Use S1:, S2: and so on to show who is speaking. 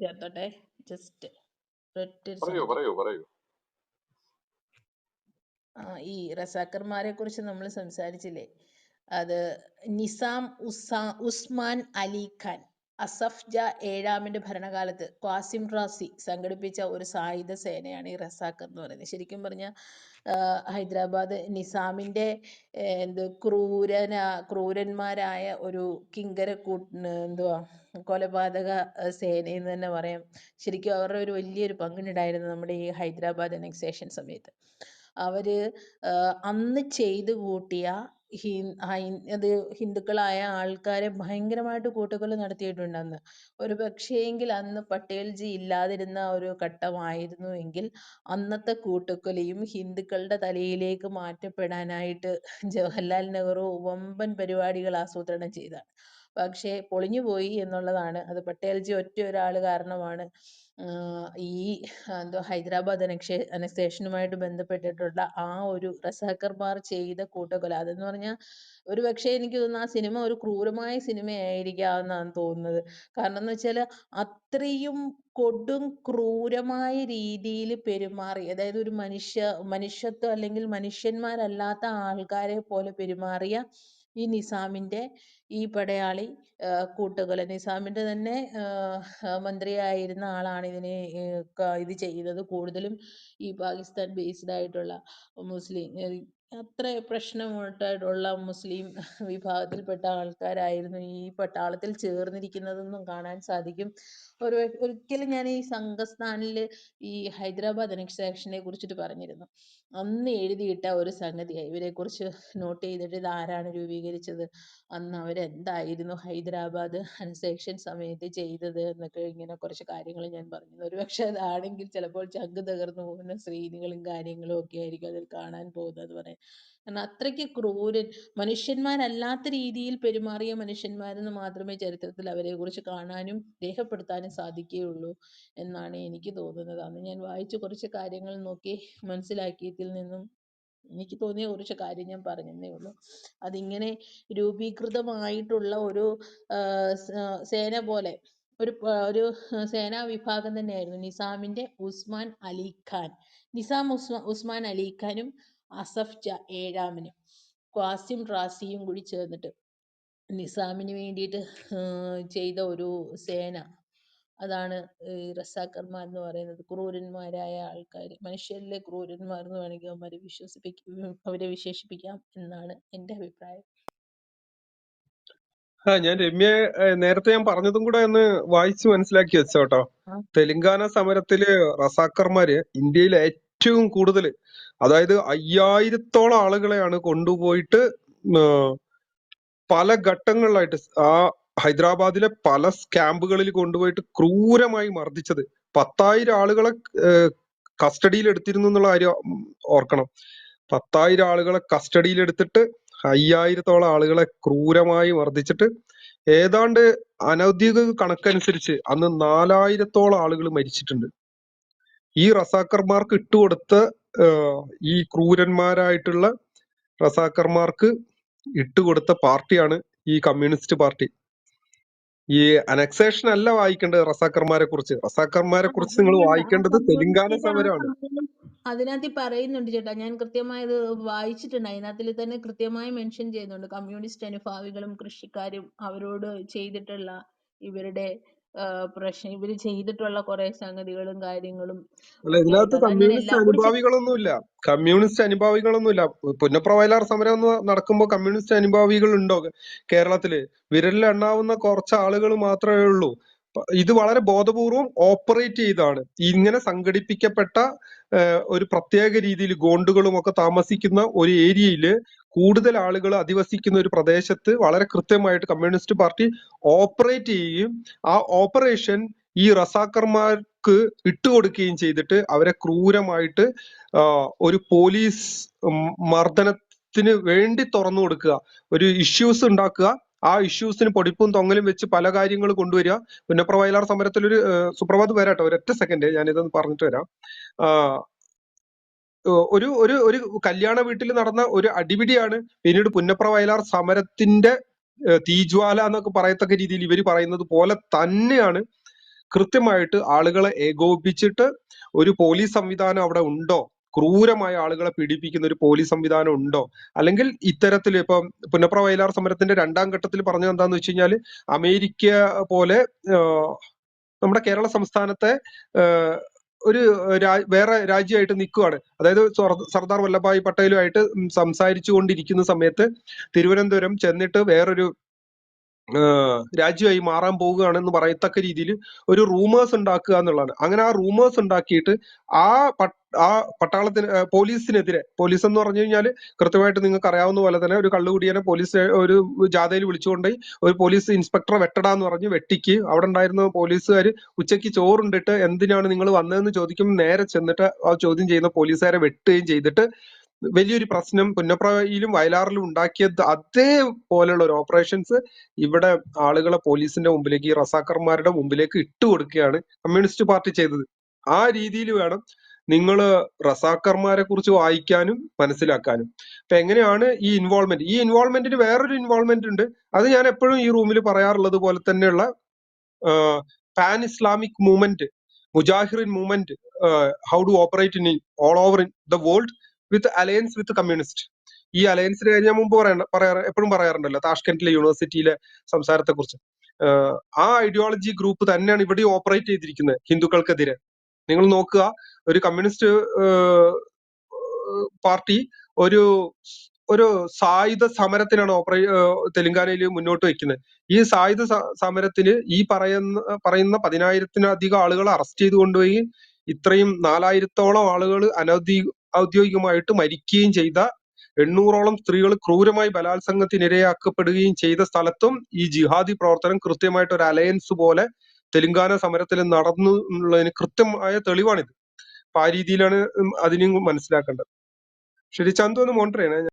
S1: ചേർത്തോട്ടെ? Just
S2: പറയൂ പറയൂ പറയൂ.
S1: ഈ റസാക്കർമാരെ കുറിച്ച് നമ്മൾ സംസാരിച്ചില്ലേ? അത് നിസാം ഉസാ ഉസ്മാൻ അലി ഖാൻ. അസഫ് ജ ഏഴാമിന്റെ ഭരണകാലത്ത് ഖാസിം റാസി സംഘടിപ്പിച്ച ഒരു സായുധ സേനയാണ് ഈ റസാഖ് എന്ന് പറയുന്നത്. ശരിക്കും പറഞ്ഞാൽ ഹൈദരാബാദ് നിസാമിന്റെ ഏർ എന്ത് ക്രൂരന ക്രൂരന്മാരായ ഒരു കിങ്കര കൂ എന്തുവാ കൊലപാതക സേനയെന്ന് തന്നെ പറയാം. ശരിക്കും അവരുടെ ഒരു വലിയൊരു പങ്കുണ്ടായിരുന്നു നമ്മുടെ ഈ ഹൈദരാബാദ് അനക്സേഷൻ സമയത്ത്. ആഹ് അന്ന് ചെയ്തു കൂട്ടിയ ഹി അത് ഹിന്ദുക്കളായ ആൾക്കാരെ ഭയങ്കരമായിട്ട് കൂട്ടക്കൊല നടത്തിയിട്ടുണ്ട് അന്ന് ഒരു പക്ഷേങ്കിൽ അന്ന് പട്ടേൽജി ഇല്ലാതിരുന്ന ഒരു ഘട്ടമായിരുന്നു എങ്കിൽ അന്നത്തെ കൂട്ടക്കൊലയും ഹിന്ദുക്കളുടെ തലയിലേക്ക് മാറ്റപ്പെടാനായിട്ട് ജവഹർലാൽ നെഹ്റു വമ്പൻ പരിപാടികൾ ആസൂത്രണം ചെയ്തതാണ് പക്ഷേ പൊളിഞ്ഞുപോയി എന്നുള്ളതാണ്. അത് പട്ടേൽജി ഒറ്റ ഒരാൾ കാരണമാണ്. ഈ എന്തോ ഹൈദരാബാദ് അനക്സേഷനുമായിട്ട് ബന്ധപ്പെട്ടിട്ടുള്ള ആ ഒരു റസാക്കർമാർ ചെയ്ത കൂട്ടക്കൊല. അതെന്ന് പറഞ്ഞാൽ ഒരു പക്ഷേ എനിക്ക് തോന്നുന്നു ആ സിനിമ ഒരു ക്രൂരമായ സിനിമയായിരിക്കാമെന്നാണ് തോന്നുന്നത്. കാരണം എന്ന് വെച്ചാൽ അത്രയും കൊടും ക്രൂരമായ രീതിയിൽ പെരുമാറി അതായത് ഒരു മനുഷ്യ മനുഷ്യത്വം അല്ലെങ്കിൽ മനുഷ്യന്മാരല്ലാത്ത ആൾക്കാരെ പോലെ പെരുമാറിയ ഈ നിസാമിന്റെ ഈ പടയാളി കൂട്ടുകൾ നിസാമിന്റെ തന്നെ മന്ത്രിയായിരുന്ന ആളാണ് ഇതിനെ ഇത് ചെയ്തത്. കൂടുതലും ഈ പാകിസ്ഥാൻ ബേസ്ഡ് ആയിട്ടുള്ള മുസ്ലിം അത്ര പ്രശ്നമായിട്ടുള്ള മുസ്ലിം വിഭാഗത്തിൽപ്പെട്ട ആൾക്കാരായിരുന്നു ഈ പട്ടാളത്തിൽ ചേർന്നിരിക്കുന്നതെന്നും കാണാൻ സാധിക്കും. ഒരു ഒരിക്കലും ഞാൻ ഈ സംഘസ്ഥാനിൽ ഈ ഹൈദരാബാദ് അനക്സേഷനെ കുറിച്ചിട്ട് പറഞ്ഞിരുന്നു. അന്ന് എഴുതിയിട്ട ഒരു സംഗതിയാണ് ഇവരെക്കുറിച്ച് നോട്ട് ചെയ്തിട്ട് ഇത് ആരാണ് രൂപീകരിച്ചത്? അന്ന് അവരെന്തായിരുന്നു ഹൈദരാബാദ് അനക്സേഷൻ സമയത്ത് ചെയ്തത് എന്നൊക്കെ ഇങ്ങനെ കുറച്ച് കാര്യങ്ങൾ ഞാൻ പറഞ്ഞു ഒരുപക്ഷെ അതാണെങ്കിൽ ചിലപ്പോൾ ചങ്ക് തകർന്നു പോകുന്ന സ്ക്രീനുകളും കാര്യങ്ങളും ഒക്കെ ആയിരിക്കും അതിൽ കാണാൻ പോകുന്നത് പറയാൻ കാരണം അത്രയ്ക്ക് ക്രൂരൻ മനുഷ്യന്മാരല്ലാത്ത രീതിയിൽ പെരുമാറിയ മനുഷ്യന്മാരെന്ന് മാത്രമേ ചരിത്രത്തിൽ അവരെ കുറിച്ച് കാണാനും രേഖപ്പെടുത്താനും സാധിക്കുകയുള്ളൂ എന്നാണ് എനിക്ക് തോന്നുന്നത്. അന്ന് ഞാൻ വായിച്ച കുറച്ച് കാര്യങ്ങൾ നോക്കി മനസ്സിലാക്കിയതിൽ നിന്നും എനിക്ക് തോന്നിയ കുറച്ച് കാര്യം ഞാൻ പറഞ്ഞതേ ഉള്ളൂ. അതിങ്ങനെ രൂപീകൃതമായിട്ടുള്ള ഒരു സേന പോലെ ഒരു ഒരു സേനാ വിഭാഗം തന്നെയായിരുന്നു നിസാമിന്റെ ഉസ്മാൻ അലി ഖാൻ. നിസാം ഉസ്മാ ഉസ്മാൻ അലി ഖാനും അസഫ് ജ ഏഴാമനും. ഖാസിം റാസിയും കൂടി ചേർന്നിട്ട് നിസാമിന് വേണ്ടിയിട്ട് ചെയ്ത ഒരു സേന. അതാണ് ഈ എന്ന് പറയുന്നത്. ക്രൂരന്മാരായ ആൾക്കാർ മനുഷ്യരിലെ ക്രൂരന്മാർ എന്ന് വേണമെങ്കിൽ അവന്മാരെ വിശ്വസിപ്പിക്കും അവരെ വിശേഷിപ്പിക്കാം എന്നാണ് എന്റെ അഭിപ്രായം.
S3: ആ ഞാൻ രമ്യ ഏഹ് നേരത്തെ ഞാൻ പറഞ്ഞതും കൂടെ ഒന്ന് വായിച്ചു മനസ്സിലാക്കി വെച്ചോട്ടോ.
S1: ആ.
S3: തെലുങ്കാന സമരത്തിൽ റസാക്കർമാര് ഇന്ത്യയിൽ ഏറ്റവും കൂടുതൽ അതായത് അയ്യായിരത്തോളം ആളുകളെയാണ് കൊണ്ടുപോയിട്ട് പല ഘട്ടങ്ങളിലായിട്ട് ആ ഹൈദരാബാദിലെ പല ക്യാമ്പുകളിൽ കൊണ്ടുപോയിട്ട് ക്രൂരമായി മർദ്ദിച്ചത്. പത്തായിരം ആളുകളെ കസ്റ്റഡിയിൽ എടുത്തിരുന്നു എന്നുള്ള കാര്യം ഓർക്കണം. പത്തായിരം ആളുകളെ കസ്റ്റഡിയിൽ എടുത്തിട്ട് അയ്യായിരത്തോളം ആളുകളെ ക്രൂരമായി മർദ്ദിച്ചിട്ട് ഏതാണ്ട് അനൗദ്യോഗിക കണക്കനുസരിച്ച് അന്ന് നാലായിരത്തോളം ആളുകൾ മരിച്ചിട്ടുണ്ട്. ഈ റസാക്കർമാർക്ക് ഇട്ടുകൊടുത്ത ഈ ക്രൂരന്മാരായിട്ടുള്ള റസാക്കർമാർക്ക് ഇട്ടുകൊടുത്ത പാർട്ടിയാണ് ഈ കമ്മ്യൂണിസ്റ്റ് പാർട്ടി. ഈ അനക്സേഷൻ അല്ല വായിക്കേണ്ടത് റസാക്കർമാരെ കുറിച്ച്. റസാക്കർമാരെ കുറിച്ച് നിങ്ങൾ വായിക്കേണ്ടത് തെലുങ്കാന സമരമാണ്.
S1: അതിനകത്ത് പറയുന്നുണ്ട് ചേട്ടാ. ഞാൻ കൃത്യമായി ഇത് വായിച്ചിട്ടുണ്ട്. അതിനകത്തിൽ തന്നെ കൃത്യമായി മെൻഷൻ ചെയ്യുന്നുണ്ട്. കമ്മ്യൂണിസ്റ്റ് അനുഭാവികളും കൃഷിക്കാരും അവരോട് ചെയ്തിട്ടുള്ള ഇവരുടെ പ്രശ്നം ഇവർ ചെയ്തിട്ടുള്ള കുറെ സംഗതികളും കാര്യങ്ങളും
S3: അല്ല ഇതിനകത്ത് കമ്മ്യൂണിസ്റ്റ് അനുഭാവികളൊന്നുമില്ല. കമ്മ്യൂണിസ്റ്റ് അനുഭാവികളൊന്നുമില്ല. പുന്നപ്ര വയലാർ സമരം എന്ന് നടക്കുമ്പോൾ കമ്മ്യൂണിസ്റ്റ് അനുഭാവികൾ ഉണ്ടോ കേരളത്തിൽ? വിരലിൽ എണ്ണാവുന്ന കുറച്ച് ആളുകൾ മാത്രമേ ഉള്ളൂ. ഇത് വളരെ ബോധപൂർവം ഓപ്പറേറ്റ് ചെയ്താണ്. ഇങ്ങനെ സംഘടിപ്പിക്കപ്പെട്ട ഒരു പ്രത്യേക രീതിയിൽ ഗോണ്ടുകളും ഒക്കെ താമസിക്കുന്ന ഒരു ഏരിയയിൽ കൂടുതൽ ആളുകൾ അധിവസിക്കുന്ന ഒരു പ്രദേശത്ത് വളരെ കൃത്യമായിട്ട് കമ്മ്യൂണിസ്റ്റ് പാർട്ടി ഓപ്പറേറ്റ് ചെയ്യുകയും ആ ഓപ്പറേഷൻ ഈ റസാക്കർമാർക്ക് ഇട്ടുകൊടുക്കുകയും ചെയ്തിട്ട് അവരെ ക്രൂരമായിട്ട് ഒരു പോലീസ് മർദ്ദനത്തിന് വേണ്ടി തുറന്നു കൊടുക്കുക. ഒരു ഇഷ്യൂസ് ഉണ്ടാക്കുക. ആ ഇഷ്യൂസിന് പൊടിപ്പും തൊങ്ങലും വെച്ച് പല കാര്യങ്ങൾ കൊണ്ടുവരിക. പുന്നപ്ര വയലാർ സമരത്തിൽ ഒരു സുപ്രഭാത് വരാട്ടോ ഒരൊറ്റ സെക്കൻഡ് ഞാനിതൊന്ന് പറഞ്ഞിട്ട് വരാം. ഒരു ഒരു ഒരു കല്യാണ വീട്ടിൽ നടന്ന ഒരു അടിപിടിയാണ് പിന്നീട് പുന്നപ്ര വയലാർ സമരത്തിന്റെ തീജ്വാല എന്നൊക്കെ പറയത്തക്ക രീതിയിൽ ഇവർ പറയുന്നത് പോലെ തന്നെയാണ് കൃത്യമായിട്ട് ആളുകളെ ഏകോപിപ്പിച്ചിട്ട് ഒരു പോലീസ് സംവിധാനം അവിടെ ഉണ്ടോ? ക്രൂരമായ ആളുകളെ പീഡിപ്പിക്കുന്ന ഒരു പോലീസ് സംവിധാനം ഉണ്ടോ? അല്ലെങ്കിൽ ഇത്തരത്തിൽ ഇപ്പം പുന്നപ്ര വയലാർ സമരത്തിന്റെ രണ്ടാം ഘട്ടത്തിൽ പറഞ്ഞത് എന്താന്ന് വെച്ച് കഴിഞ്ഞാൽ അമേരിക്ക പോലെ നമ്മുടെ കേരള സംസ്ഥാനത്തെ ഒരു വേറെ രാജ്യമായിട്ട് നിൽക്കുകയാണ് അതായത് സർദാർ വല്ലഭായ് പട്ടേലുമായിട്ട് സംസാരിച്ചു കൊണ്ടിരിക്കുന്ന സമയത്ത് തിരുവനന്തപുരം ചെന്നിട്ട് വേറൊരു രാജ്യമായി മാറാൻ പോവുകയാണെന്ന് പറയത്തക്ക രീതിയിൽ ഒരു റൂമേഴ്സ് ഉണ്ടാക്കുക എന്നുള്ളതാണ്. അങ്ങനെ ആ റൂമേഴ്സ് ഉണ്ടാക്കിയിട്ട് ആ ആ പട്ടാളത്തിന് പോലീസിനെതിരെ പോലീസ് എന്ന് പറഞ്ഞു കഴിഞ്ഞാൽ കൃത്യമായിട്ട് നിങ്ങൾക്ക് അറിയാവുന്ന പോലെ തന്നെ ഒരു കള്ളുകുടിയനെ പോലീസ് ഒരു ജാഥയിൽ വിളിച്ചുകൊണ്ട് ഒരു പോലീസ് ഇൻസ്പെക്ടറെ വെട്ടടാ എന്ന് പറഞ്ഞ് വെട്ടിക്ക്. അവിടെ ഉണ്ടായിരുന്ന പോലീസുകാർ ഉച്ചയ്ക്ക് ചോറുണ്ടിട്ട് എന്തിനാണ് നിങ്ങൾ വന്നതെന്ന് ചോദിക്കുമ്പോൾ നേരെ ചെന്നിട്ട് ആ ചോദ്യം ചെയ്യുന്ന പോലീസുകാരെ വെട്ടുകയും ചെയ്തിട്ട് വലിയൊരു പ്രശ്നം പുന്നപ്രയിലും വയലാറിലും ഉണ്ടാക്കിയത് അതേപോലെയുള്ള ഒരു ഓപ്പറേഷൻസ് ഇവിടെ ആളുകളെ പോലീസിന്റെ മുമ്പിലേക്ക് ഈ റസാക്കർമാരുടെ മുമ്പിലേക്ക് ഇട്ടു കൊടുക്കുകയാണ് കമ്മ്യൂണിസ്റ്റ് പാർട്ടി ചെയ്തത്. ആ രീതിയിൽ വേണം നിങ്ങൾ റസാക്കർമാരെ കുറിച്ച് വായിക്കാനും മനസ്സിലാക്കാനും. അപ്പൊ എങ്ങനെയാണ് ഈ ഇൻവോൾവ്മെന്റ് ഈ ഇൻവോൾവ്മെന്റിന് വേറൊരു ഇൻവോൾവ്മെന്റ് ഉണ്ട്. അത് ഞാൻ എപ്പോഴും ഈ റൂമിൽ പറയാറുള്ളത് പോലെ തന്നെയുള്ള pan Islamic movement മുജാഹിറിൻ movement how to operate in all over in the world with alliance with communist. ഈ അലയൻസിന് ഞാൻ മുമ്പ് പറയണ്ട പറയാറ് എപ്പോഴും പറയാറുണ്ടല്ലോ താഷ്കന്റിലെ യൂണിവേഴ്സിറ്റിയിലെ സംസാരത്തെ കുറിച്ച് ആ ഐഡിയോളജി ഗ്രൂപ്പ് തന്നെയാണ് ഇവിടെ ഓപ്പറേറ്റ് ചെയ്തിരിക്കുന്നത് ഹിന്ദുക്കൾക്കെതിരെ. നിങ്ങൾ നോക്കുക ഒരു കമ്മ്യൂണിസ്റ്റ് പാർട്ടി ഒരു ഒരു സായുധ സമരത്തിനാണ് ഓപ്പറേ തെലങ്കാനയിൽ മുന്നോട്ട് വെക്കുന്നത് ഈ സായുധ സമരത്തിന് ഈ പറയുന്ന പറയുന്ന പതിനായിരത്തിലധികം ആളുകളെ അറസ്റ്റ് ചെയ്ത് കൊണ്ടുപോയി ഇത്രയും നാലായിരത്തോളം ആളുകൾ അനൗദ്യോ ഔദ്യോഗികമായിട്ട് മരിക്കുകയും ചെയ്ത എണ്ണൂറോളം സ്ത്രീകൾ ക്രൂരമായി ബലാത്സംഗത്തിനിരയാക്കപ്പെടുകയും ചെയ്ത സ്ഥലത്തും ഈ ജിഹാദി പ്രവർത്തനം കൃത്യമായിട്ട് ഒരു അലയൻസ് പോലെ തെലുങ്കാന സമരത്തിൽ നടന്നു എന്നുള്ളതിന് കൃത്യമായ തെളിവാണിത്. അപ്പൊ ആ രീതിയിലാണ് അതിനെയും മനസ്സിലാക്കേണ്ടത്. ശരി ചന്തു ഒന്ന് മോണിറ്റർ ചെയ്യണേ.